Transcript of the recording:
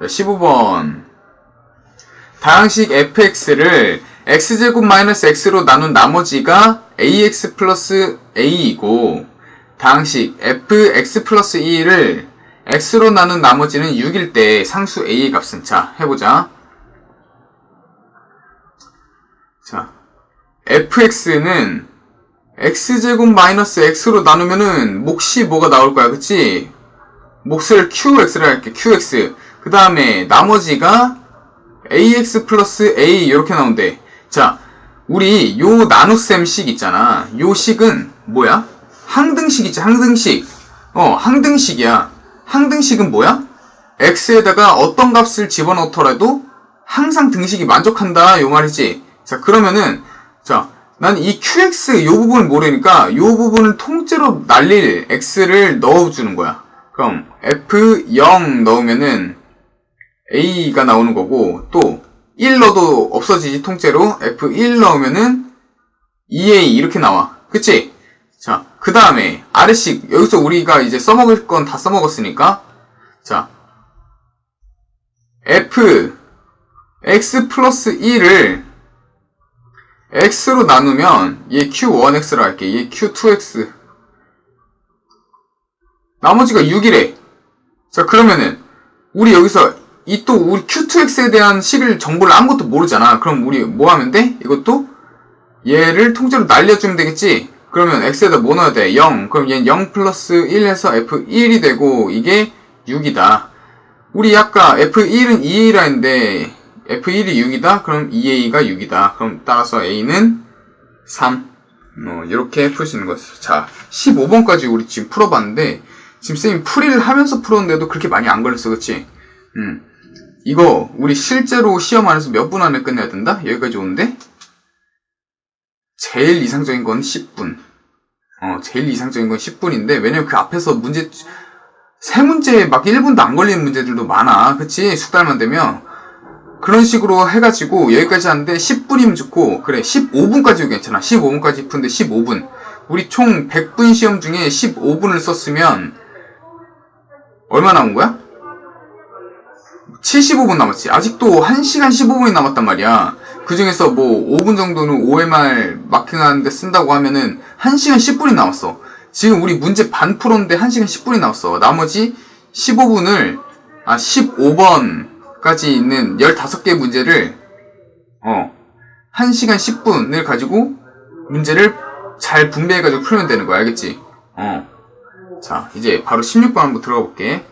15번. 다항식 fx를 x제곱 마이너스 x로 나눈 나머지가 ax 플러스 a이고, 다항식 fx 플러스 2를 x로 나눈 나머지는 6일 때 상수 a의 값은 자, 해보자. 자, fx는 x제곱 마이너스 x로 나누면은 몫이 뭐가 나올 거야, 그치? 몫을 qx를 할게, qx. 그 다음에 나머지가 ax 플러스 a 이렇게 나온대. 자, 우리 요 나눗셈 식 있잖아. 요 식은 뭐야? 항등식 있지, 항등식. 어, 항등식이야. 항등식은 뭐야? x에다가 어떤 값을 집어넣더라도 항상 등식이 만족한다. 요 말이지. 자, 그러면은, 자, 난 이 qx 요 부분을 모르니까 요 부분을 통째로 날릴 x를 넣어주는 거야. 그럼 f0 넣으면은 a가 나오는 거고 또 1 넣어도 없어지지 통째로 f1 넣으면은 2a 이렇게 나와. 그치? 자, 그 다음에 아래식 여기서 우리가 이제 써먹을 건 다 써먹었으니까 자 f x 플러스 1을 x로 나누면 얘 q1x로 할게. 얘 q2x. 나머지가 6이래. 자, 그러면은 우리 여기서 이 또 우리 q2x에 대한 식을 정보를 아무것도 모르잖아. 그럼 우리 뭐 하면 돼? 이것도 얘를 통째로 날려주면 되겠지? 그러면 x에다 뭐 넣어야 돼? 0. 그럼 얘는 0 플러스 1 해서 f1이 되고 이게 6이다. 우리 아까 f1은 2a라 했는데 f1이 6이다? 그럼 2a가 6이다. 그럼 따라서 a는 3. 어, 이렇게 풀 수 있는 거였어. 자, 15번까지 우리 지금 풀어봤는데 지금 쌤이 풀이를 하면서 풀었는데도 그렇게 많이 안 걸렸어. 그치? 음. 이거 우리 실제로 시험 안에서 몇 분 안에 끝내야 된다? 여기까지 오는데 제일 이상적인 건 10분. 어, 제일 이상적인 건 10분인데 왜냐면 그 앞에서 문제 세 문제 막 1분도 안 걸리는 문제들도 많아. 그치? 숙달만 되면 그런 식으로 해가지고 여기까지 하는데 10분이면 좋고 그래 15분까지 괜찮아 15분까지 푸는데 15분 우리 총 100분 시험 중에 15분을 썼으면 얼마 남은 거야? 75분 남았지. 아직도 1시간 15분이 남았단 말이야. 그 중에서 뭐 5분 정도는 OMR 마킹하는데 쓴다고 하면은 1시간 10분이 남았어. 지금 우리 문제 반 풀었는데 1시간 10분이 남았어. 나머지 15분을 아 15번 까지 있는 15개 문제를 어 1시간 10분을 가지고 문제를 잘 분배해가지고 풀면 되는 거야. 알겠지? 어. 자 이제 바로 16번 한번 들어가 볼게